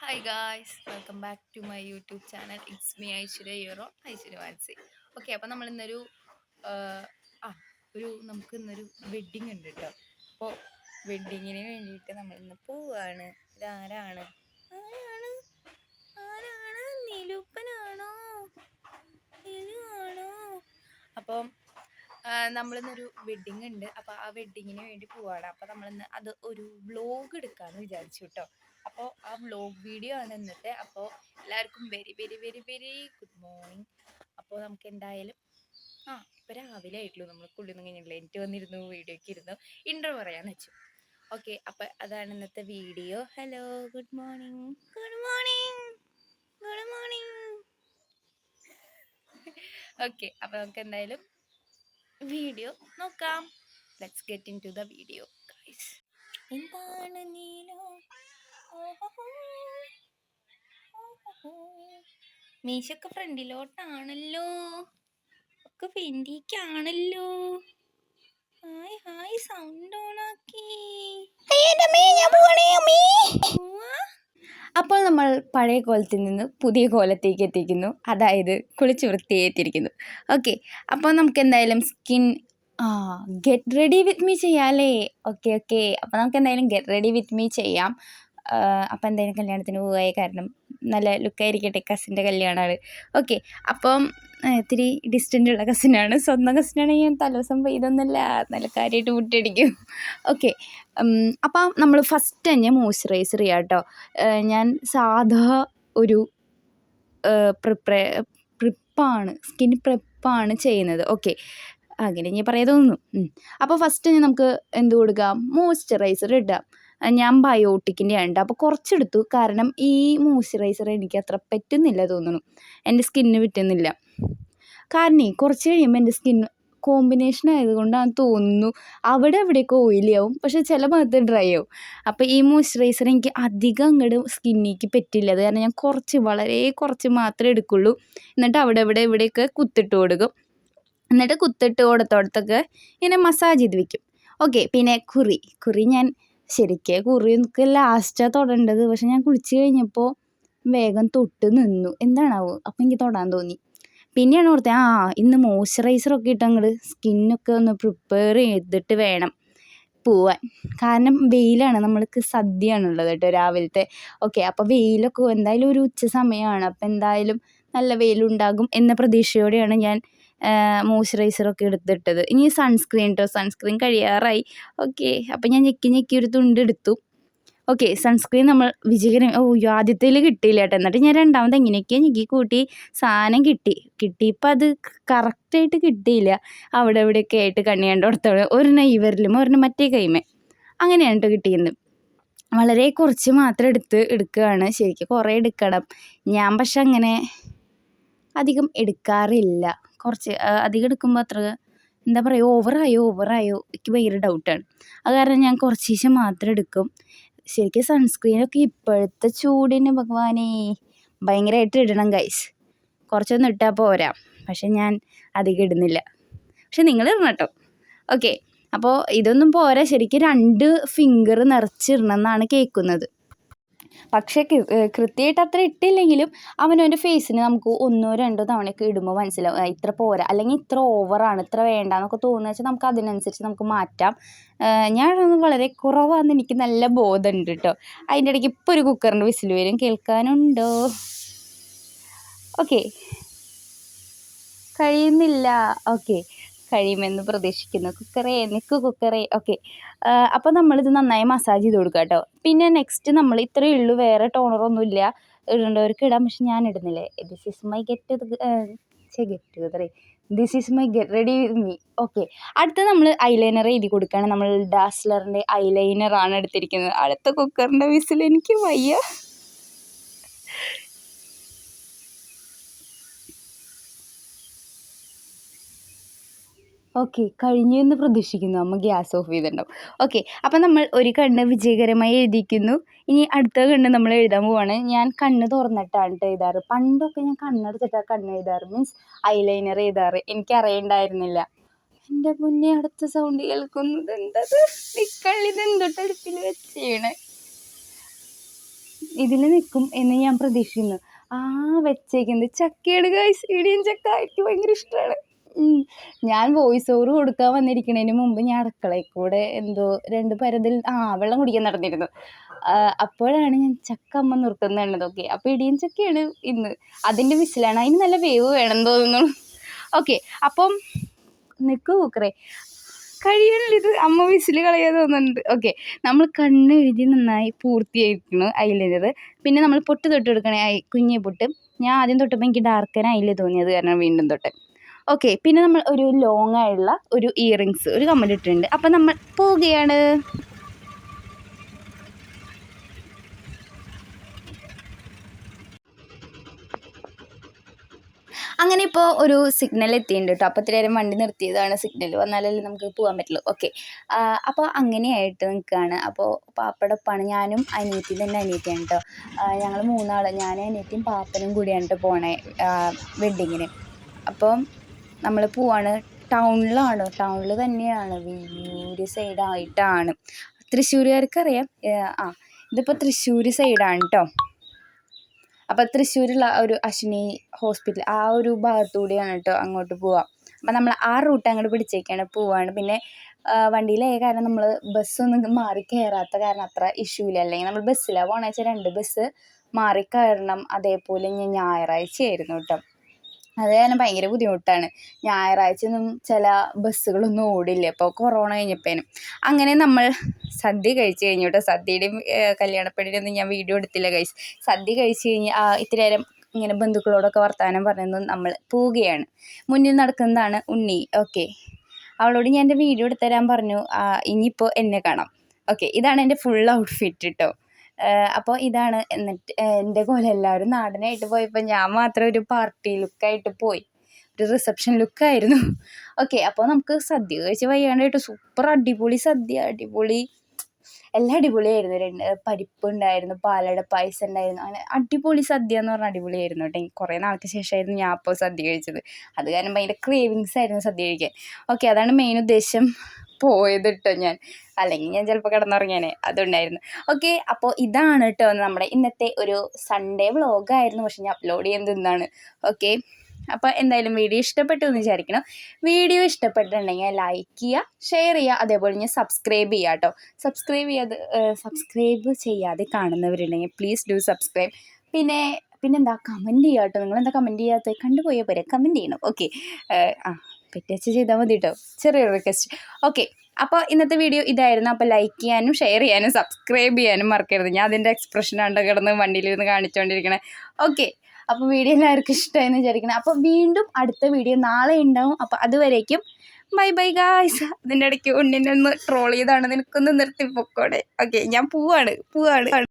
Hi guys welcome back to my YouTube channel it's me Aishwarya your Aishwarya വാൻസി okay അപ്പം നമ്മൾ ഇന്നൊരു ആ ഒരു നമുക്ക് ഇന്നൊരു വെഡ്ഡിങ് ഉണ്ട് കേട്ടോ അപ്പോൾ വെഡ്ഡിങ്ങിന് വേണ്ടിയിട്ട് നമ്മൾ ഇന്ന് പോവാണ്. ഇതാരാണ് ആരാണ്? നിലൂപ്പനാണോ? നിലുവാണോ? അപ്പം നമ്മളിന്നൊരു വെഡ്ഡിങ് ഉണ്ട്. അപ്പോൾ ആ വെഡ്ഡിങ്ങിന് വേണ്ടി പോവാണ്. അപ്പോൾ നമ്മളിന്ന് അത് ഒരു വ്ലോഗ് എടുക്കാമെന്ന് വിചാരിച്ചു കേട്ടോ അപ്പോൾ ആ വ്ലോഗ് വീഡിയോ ആണ് ഇന്നത്തെ. അപ്പോൾ എല്ലാവർക്കും very very very very good morning അപ്പോൾ നമുക്ക് എന്തായാലും ആ ഇപ്പോൾ രാവിലെ ആയിട്ടുള്ളൂ. നമ്മൾ കുള്ളിന്ന് കഴിഞ്ഞില്ല എനിക്ക് വന്നിരുന്നു വീഡിയോയ്ക്ക് ഇരുന്നു. ഇന്റർവ്യൂ പറയാൻ വെച്ചു. ഓക്കെ അപ്പോൾ അതാണ് ഇന്നത്തെ video hello good morning good morning good morning okay അപ്പോൾ നമുക്ക് എന്തായാലും വീഡിയോ നോക്കാം. Let's get into the video guys എന്താണ് നീലോ? മീശൊക്കെ ഫ്രണ്ടിലോട്ടാണല്ലോ. ഒക്കെ ഫ്രണ്ടിക്കാണല്ലോ ഹായ് ഹായ് സൗണ്ട് ഓണാക്കി അപ്പോൾ നമ്മൾ പഴയ കോലത്തിൽ നിന്ന് പുതിയ കോലത്തേക്ക് എത്തിക്കുന്നു. അതായത് കുളിച്ച് വൃത്തിയായിട്ടിരിക്കുന്നു. ഓക്കെ അപ്പോൾ നമുക്ക് എന്തായാലും സ്കിൻ ആ ഗെറ്റ് റെഡി വിത്ത് മീ ചെയ്യാമല്ലേ ഓക്കെ ഓക്കെ അപ്പോൾ നമുക്ക് എന്തായാലും ഗെറ്റ് റെഡി വിത്ത് മീ ചെയ്യാം. അപ്പം എന്തായാലും കല്യാണത്തിന് പോകായ കാരണം നല്ല ലുക്കായിരിക്കട്ടെ കസിന്റെ കല്യാണമാണ് ഓക്കെ അപ്പം ഇത്തിരി ഡിസ്റ്റന്റ് ഉള്ള കസിനാണ് സ്വന്തം കസിനാണെങ്കിൽ ഞാൻ തലേദിവസം ഇതൊന്നുമല്ല നല്ല കാര്യമായിട്ട് മുട്ടടിക്കും. ഓക്കെ അപ്പം നമ്മൾ ഫസ്റ്റ് തന്നെ മോയ്സ്ചറൈസർ ചെയ്യാം കേട്ടോ ഞാൻ സാധാ ഒരു പ്രിപ്രേ പ്രിപ്പാണ് സ്കിൻ പ്രിപ്പാണ് ചെയ്യുന്നത്. ഓക്കെ അങ്ങനെ ഞാൻ പറയാൻ തോന്നുന്നു. അപ്പോൾ ഫസ്റ്റ് തന്നെ നമുക്ക് എന്ത് കൊടുക്കാം? മോയ്സ്ചറൈസർ ഇടാം. ഞാൻ ബയോട്ടിക്കിന്റെ ഉണ്ട് അപ്പോൾ കുറച്ചെടുത്തു. കാരണം ഈ മോയ്സ്ചറൈസർ എനിക്ക് അത്ര പറ്റുന്നില്ല തോന്നുന്നു. എന്റെ സ്കിന്നിന് പറ്റുന്നില്ല. കാരണം കുറച്ച് കഴിയുമ്പോൾ എന്റെ സ്കിൻ കോമ്പിനേഷൻ ആയതുകൊണ്ടാണ് തോന്നുന്നു. അവിടെ എവിടെയൊക്കെ ഓയിലി ആവും. പക്ഷേ ചില ഭാഗത്ത് ഡ്രൈ ആവും. അപ്പോൾ ഈ മോയ്സ്ചറൈസർ എനിക്ക് അധികം അങ്ങോട്ട് സ്കിന്നിക്ക് പറ്റില്ല. അത് കാരണം ഞാൻ കുറച്ച് വളരെ കുറച്ച് മാത്രമേ എടുക്കുള്ളൂ. എന്നിട്ട് അവിടെ ഇവിടെ ഇവിടെയൊക്കെ കുത്തിട്ട് കൊടുക്കും. എന്നിട്ട് കുത്തിട്ട് കൊടുത്തോടത്തൊക്കെ ഇങ്ങനെ മസാജ് ചെയ്ത് വെക്കും. ഓക്കെ പിന്നെ കുറി. കുറി ഞാൻ ശരിക്ക് കുറി എനിക്ക് ലാസ്റ്റാണ് തൊടേണ്ടത്. പക്ഷെ ഞാൻ കുളിച്ച് കഴിഞ്ഞപ്പോൾ വേഗം തൊട്ട് നിന്നു. എന്താണാവോ? അപ്പം എനിക്ക് തൊടാൻ തോന്നി. പിന്നെയാണ് ഓർത്തത് ആ ഇന്ന് മോയ്സ്ചറൈസറൊക്കെ ഇട്ട് അങ്ങോട്ട് സ്കിന്നൊക്കെ ഒന്ന് പ്രിപ്പയർ ചെയ്തിട്ട് വേണം പോവാൻ. കാരണം വെയിലാണ്. നമ്മൾക്ക് സദ്യയാണുള്ളത് കേട്ടോ രാവിലത്തെ. ഓക്കെ അപ്പോൾ വെയിലൊക്കെ എന്തായാലും ഒരു ഉച്ച സമയമാണ് അപ്പോൾ എന്തായാലും നല്ല വെയിലുണ്ടാകും എന്ന പ്രതീക്ഷയോടെയാണ് ഞാൻ മോയ്സ്ചറൈസറൊക്കെ എടുത്തിട്ടത്. ഇനി സൺസ്ക്രീൻ കേട്ടോ സൺസ്ക്രീൻ കഴിയാറായി. ഓക്കെ അപ്പം ഞാൻ ഞെക്കി ഞെക്കി ഒരു തുണ്ട് എടുത്തു. ഓക്കെ സൺസ്ക്രീൻ നമ്മൾ വിജയകരം ഓ ആദ്യത്തിൽ കിട്ടിയില്ല കേട്ടോ എന്നിട്ട് ഞാൻ രണ്ടാമത് എങ്ങനെയൊക്കെയാണ് ഞെക്കി കൂട്ടി സാധനം കിട്ടി. കിട്ടിയപ്പോൾ അത് കറക്റ്റായിട്ട് കിട്ടിയില്ല. അവിടെ ഇവിടെയൊക്കെ ആയിട്ട് കണ്ണി കണ്ട് കൊടുത്തോളൂ ഒരെണ്ണം ഈ വിരലും ഒരെണ്ണം മറ്റേ കൈമേ. അങ്ങനെയാണ് കേട്ടോ കിട്ടിയത് വളരെ കുറച്ച് മാത്രം എടുത്ത് എടുക്കുകയാണ്. ശരിക്കും കുറേ എടുക്കണം. ഞാൻ പക്ഷെ അങ്ങനെ അധികം എടുക്കാറില്ല. കുറച്ച് അധികം എടുക്കുമ്പോൾ അത്ര എന്താ പറയുക ഓവറായോ ഓവറായോ എനിക്ക് ഭയങ്കര ഡൗട്ടാണ് അത് കാരണം ഞാൻ കുറച്ച് ശേഷം മാത്രം എടുക്കും. ശരിക്കും സൺസ്ക്രീനൊക്കെ ഇപ്പോഴത്തെ ചൂടിന് ഭഗവാനെ ഭയങ്കരമായിട്ട് ഇടണം ഗൈസ് കുറച്ചൊന്നും ഇട്ടാൽ പോരാ. പക്ഷെ ഞാൻ അധികം ഇടുന്നില്ല. പക്ഷെ നിങ്ങൾ ഇടണം കേട്ടോ. ഓക്കെ അപ്പോൾ ഇതൊന്നും പോരാ. ശരിക്കും രണ്ട് ഫിംഗർ നിറച്ചിടണം എന്നാണ് കേൾക്കുന്നത്. പക്ഷേ കൃത്യമായിട്ട് അത്ര ഇട്ടില്ലെങ്കിലും അവനവന്റെ ഫേസിന് നമുക്ക് ഒന്നോ രണ്ടോ തവണയൊക്കെ ഇടുമ്പോൾ മനസ്സിലാവും ഇത്ര പോരാ. അല്ലെങ്കിൽ ഇത്ര ഓവറാണ് ഇത്ര വേണ്ട എന്നൊക്കെ തോന്നുക വെച്ചാൽ നമുക്ക് അതിനനുസരിച്ച് നമുക്ക് മാറ്റാം. ഞാൻ വളരെ കുറവാണെന്ന് എനിക്ക് നല്ല ബോധമുണ്ട് കേട്ടോ അതിന്റെ ഇടയ്ക്ക് ഇപ്പോൾ ഒരു കുക്കറിന്റെ വിസിൽ വരും. കേൾക്കാനുണ്ടോ? ഓക്കെ. കഴിയുന്നില്ല. ഓക്കെ. കഴിയുമെന്ന് പ്രതീക്ഷിക്കുന്നു. കുക്കറേ നിക്ക് കുക്കറേ. ഓക്കെ. അപ്പോൾ നമ്മളിത് നന്നായി മസാജ് ചെയ്ത് കൊടുക്കുക കേട്ടോ പിന്നെ നെക്സ്റ്റ് നമ്മൾ ഇത്രയേ ഉള്ളൂ. വേറെ ടോണറൊന്നുമില്ല ഇടേണ്ടവർക്ക് ഇടാം. പക്ഷെ ഞാൻ ഇടുന്നില്ലേ? This is my get get ടുഗതറേ this is my get ready with me okay. അടുത്ത നമ്മൾ ഐലൈനർ എഴുതി കൊടുക്കുകയാണ് നമ്മൾ ഡാസ്ലറിന്റെ ഐലൈനറാണ് എടുത്തിരിക്കുന്നത്. അടുത്ത കുക്കറിന്റെ വിസിൽ എനിക്ക് വയ്യ. ഓക്കെ കഴിഞ്ഞു എന്ന് പ്രതീക്ഷിക്കുന്നു. അമ്മ ഗ്യാസ് ഓഫ് ചെയ്തിട്ടുണ്ടാവും. ഓക്കെ അപ്പം നമ്മൾ ഒരു കണ്ണ് വിജയകരമായി എഴുതിക്കുന്നു ഇനി അടുത്ത കണ്ണ് നമ്മൾ എഴുതാൻ പോവാണ്. ഞാൻ കണ്ണ് തുറന്നിട്ടാണ് എഴുതാറ്. പണ്ടൊക്കെ ഞാൻ കണ്ണെടുത്തിട്ടാണ് കണ്ണ് എഴുതാറ്. Means eyeliner എഴുതാറ്. എനിക്ക് അറിയണ്ടായിരുന്നില്ല എന്റെ മുന്നേ അടുത്ത സൗണ്ട് കേൾക്കുന്നത് എന്തത്? നിക്കള്ളിത് എന്തൊട്ട് അടുപ്പിൽ വെച്ചേണ്? ഇതിൽ നിൽക്കും എന്ന് ഞാൻ പ്രതീക്ഷിക്കുന്നു. ആ വെച്ചേക്കുന്നത് ചക്കയാണ് ഗൈസ് ഇടിയൻ ചക്ക എനിക്ക് ഭയങ്കര ഇഷ്ടമാണ് ഞാൻ വോയിസ് ഓവർ കൊടുക്കാൻ വന്നിരിക്കുന്നതിന് മുമ്പ് ഞാൻ അടുക്കളയിൽ കൂടെ എന്തോ രണ്ട് പരതിൽ ആ വെള്ളം കുടിക്കാൻ നടന്നിരുന്നു. അപ്പോഴാണ് ഞാൻ ചക്ക അമ്മ നിർത്തുന്നത് കണ്ടത് ഓക്കെ അപ്പോൾ ഇടിയൻ ചക്കയാണ് ഇന്ന്. അതിന്റെ വിസിലാണ്. അതിന് നല്ല വേവ് വേണം തോന്നുന്നു. ഓക്കെ അപ്പം നിൽക്കൂ കൂക്കറേ കഴിയണില്ല ഇത്. അമ്മ വിസിൽ കളയാൻ തോന്നുന്നുണ്ട്. ഓക്കെ നമ്മൾ കണ്ണ് എഴുതി നന്നായി പൂർത്തിയായിരിക്കുന്നു ഐലൈനർ പിന്നെ നമ്മൾ പൊട്ട് തൊട്ട് കൊടുക്കണേ കുഞ്ഞെ പൊട്ട്. ഞാൻ ആദ്യം തൊട്ടപ്പോൾ എനിക്ക് ഡാർക്കൻ ഐൽ തോന്നിയത് കാരണം വീണ്ടും തൊട്ട്. ഓക്കെ പിന്നെ നമ്മൾ ഒരു ലോങ് ആയുള്ള ഒരു ഇയറിങ്സ് ഒരു കമ്മൽ ഇട്ടിട്ടുണ്ട്. അപ്പം നമ്മൾ പോവുകയാണ്. അങ്ങനെ ഇപ്പോൾ ഒരു സിഗ്നൽ എത്തിയിട്ടുണ്ട് കേട്ടോ അപ്പോൾ നേരം വണ്ടി നിർത്തിയതാണ് സിഗ്നൽ വന്നാലല്ലേ നമുക്ക് പോകാൻ പറ്റുള്ളൂ. ഓക്കെ അപ്പോൾ അങ്ങനെയായിട്ട് നിൽക്കുകയാണ്. അപ്പോൾ പാപ്പടൊപ്പാണ് ഞാനും അനിയത്തി തന്നെ അനിയത്തിയാണ് കേട്ടോ ഞങ്ങൾ മൂന്നാൾ ഞാനും അനിയത്തിയും പാപ്പനും കൂടിയാണ് കേട്ടോ പോണേ വെഡ്ഡിങ്ങിന് അപ്പം നമ്മൾ പോവാണ്. ടൗണിലാണ്? ടൗണിൽ തന്നെയാണ്. വലിയൊരു സൈഡായിട്ടാണ്. തൃശ്ശൂരുകാർക്കറിയാം. ആ ഇതിപ്പോൾ തൃശ്ശൂർ സൈഡാണ് കേട്ടോ അപ്പോൾ തൃശ്ശൂരുള്ള ഒരു അശ്വിനി ഹോസ്പിറ്റൽ ആ ഒരു ഭാഗത്തൂടെയാണ് കേട്ടോ അങ്ങോട്ട് പോവാം. അപ്പം നമ്മൾ ആ റൂട്ട് അങ്ങോട്ട് പിടിച്ചേക്കാണ് പോവാണ്. പിന്നെ വണ്ടിയിലായ കാരണം നമ്മൾ ബസ്സൊന്നും മാറി കയറാത്ത കാരണം അത്ര ഇഷ്യൂ ഇല്ല. അല്ലെങ്കിൽ നമ്മൾ ബസ്സിലാണ് പോകണമെന്ന് വെച്ചാൽ രണ്ട് ബസ് മാറി കയറണം അതേപോലെ ഞാൻ ഞായറാഴ്ചയായിരുന്നു കേട്ടോ അത് കാരണം ഭയങ്കര ബുദ്ധിമുട്ടാണ്. ഞായറാഴ്ച ഒന്നും ചില ബസ്സുകളൊന്നും ഓടില്ല. ഇപ്പോൾ കൊറോണ കഴിഞ്ഞപ്പേനും. അങ്ങനെ നമ്മൾ സദ്യ കഴിച്ചു കഴിഞ്ഞു കേട്ടോ സദ്യയുടെയും കല്യാണപ്പടിയുടെ ഒന്നും ഞാൻ വീഡിയോ എടുത്തില്ല കഴിച്ച് സദ്യ കഴിച്ചു കഴിഞ്ഞ് ഇത്തിരി നേരം ഇങ്ങനെ ബന്ധുക്കളോടൊക്കെ വർത്തമാനം പറഞ്ഞു നമ്മൾ പോവുകയാണ്. മുന്നിൽ നടക്കുന്നതാണ് ഉണ്ണി. ഓക്കെ. അവളോട് ഞാൻ എന്റെ വീഡിയോ എടുത്തു തരാൻ പറഞ്ഞു. ഇനിയിപ്പോൾ എന്നെ കാണാം. ഓക്കെ. ഇതാണ് എന്റെ ഫുൾ ഔട്ട്ഫിറ്റ് കേട്ടോ അപ്പോൾ ഇതാണ്. എന്നിട്ട് എന്റെ പോലെ എല്ലാവരും നാടനായിട്ട് പോയപ്പോൾ ഞാൻ മാത്രം ഒരു പാർട്ടി ലുക്കായിട്ട് പോയി. ഒരു റിസപ്ഷൻ ലുക്കായിരുന്നു ഓക്കെ അപ്പോൾ നമുക്ക് സദ്യ കഴിച്ച് വയ്യാണ്ടായിട്ട് സൂപ്പർ അടിപൊളി സദ്യ അടിപൊളി എല്ലാം അടിപൊളിയായിരുന്നു. രണ്ട് പരിപ്പ് ഉണ്ടായിരുന്നു പാലട പായസം ഉണ്ടായിരുന്നു. അങ്ങനെ അടിപൊളി സദ്യ എന്ന് പറഞ്ഞാൽ അടിപൊളിയായിരുന്നു കേട്ടോ. കുറേ നാൾക്ക് ശേഷമായിരുന്നു ഞാൻ അപ്പോൾ സദ്യ കഴിച്ചത്. അത് കാരണം ഭയങ്കര ക്രേവിങ്സ് ആയിരുന്നു സദ്യ കഴിക്കാൻ. ഓക്കെ അതാണ് മെയിൻ ഉദ്ദേശം. പോയത് കേട്ടോ ഞാൻ. അല്ലെങ്കിൽ ഞാൻ ചിലപ്പോൾ കിടന്നുറങ്ങിയാനേ. അതുണ്ടായിരുന്നു. ഓക്കെ അപ്പോൾ ഇതാണ് കേട്ടോ നമ്മുടെ ഇന്നത്തെ ഒരു സൺഡേ വ്ളോഗായിരുന്നു പക്ഷെ ഞാൻ അപ്ലോഡ് ചെയ്യുന്നത് ഇന്നാണ് ഓക്കെ അപ്പോൾ എന്തായാലും വീഡിയോ ഇഷ്ടപ്പെട്ടു എന്ന് വിചാരിക്കണം വീഡിയോ ഇഷ്ടപ്പെട്ടിട്ടുണ്ടെങ്കിൽ ലൈക്ക് ചെയ്യുക ഷെയർ ചെയ്യുക അതേപോലെ ഞാൻ സബ്സ്ക്രൈബ് ചെയ്യുക കേട്ടോ സബ്സ്ക്രൈബ് ചെയ്യാതെ സബ്സ്ക്രൈബ് ചെയ്യാതെ കാണുന്നവരുണ്ടെങ്കിൽ പ്ലീസ് ഡു സബ്സ്ക്രൈബ് പിന്നെ പിന്നെന്താ? കമന്റ് ചെയ്യാം കേട്ടോ നിങ്ങളെന്താ കമന്റ് ചെയ്യാത്ത കണ്ടുപോയാൽ പോരെ കമന്റ് ചെയ്യണം ഓക്കെ ആ. പറ്റിയച്ച് ചെയ്താൽ മതി കേട്ടോ ചെറിയൊരു റിക്വസ്റ്റ് ഓക്കെ അപ്പോൾ ഇന്നത്തെ വീഡിയോ ഇതായിരുന്നു. അപ്പോൾ ലൈക്ക് ചെയ്യാനും ഷെയർ ചെയ്യാനും സബ്സ്ക്രൈബ് ചെയ്യാനും മറക്കരുത്. ഞാൻ അതിന്റെ എക്സ്പ്രഷൻ കണ്ട് കിടന്ന് വണ്ടിയിലിരുന്ന് കാണിച്ചുകൊണ്ടിരിക്കണേ ഓക്കെ അപ്പോൾ വീഡിയോ എല്ലാവർക്കും ഇഷ്ടമായെന്ന് വിചാരിക്കണം. അപ്പോൾ വീണ്ടും അടുത്ത വീഡിയോ നാളെ ഉണ്ടാവും. അപ്പോൾ അതുവരേക്കും ബൈ ബൈ ഗായ്സ് അതിന്റെ ഇടയ്ക്ക് ഉണ്ണിനെ ഒന്ന് ട്രോൾ ചെയ്താണ്. നിനക്കൊന്ന് നിർത്തി പൊക്കോടെ. ഓക്കെ ഞാൻ പോവാണ്. പോവാണ്.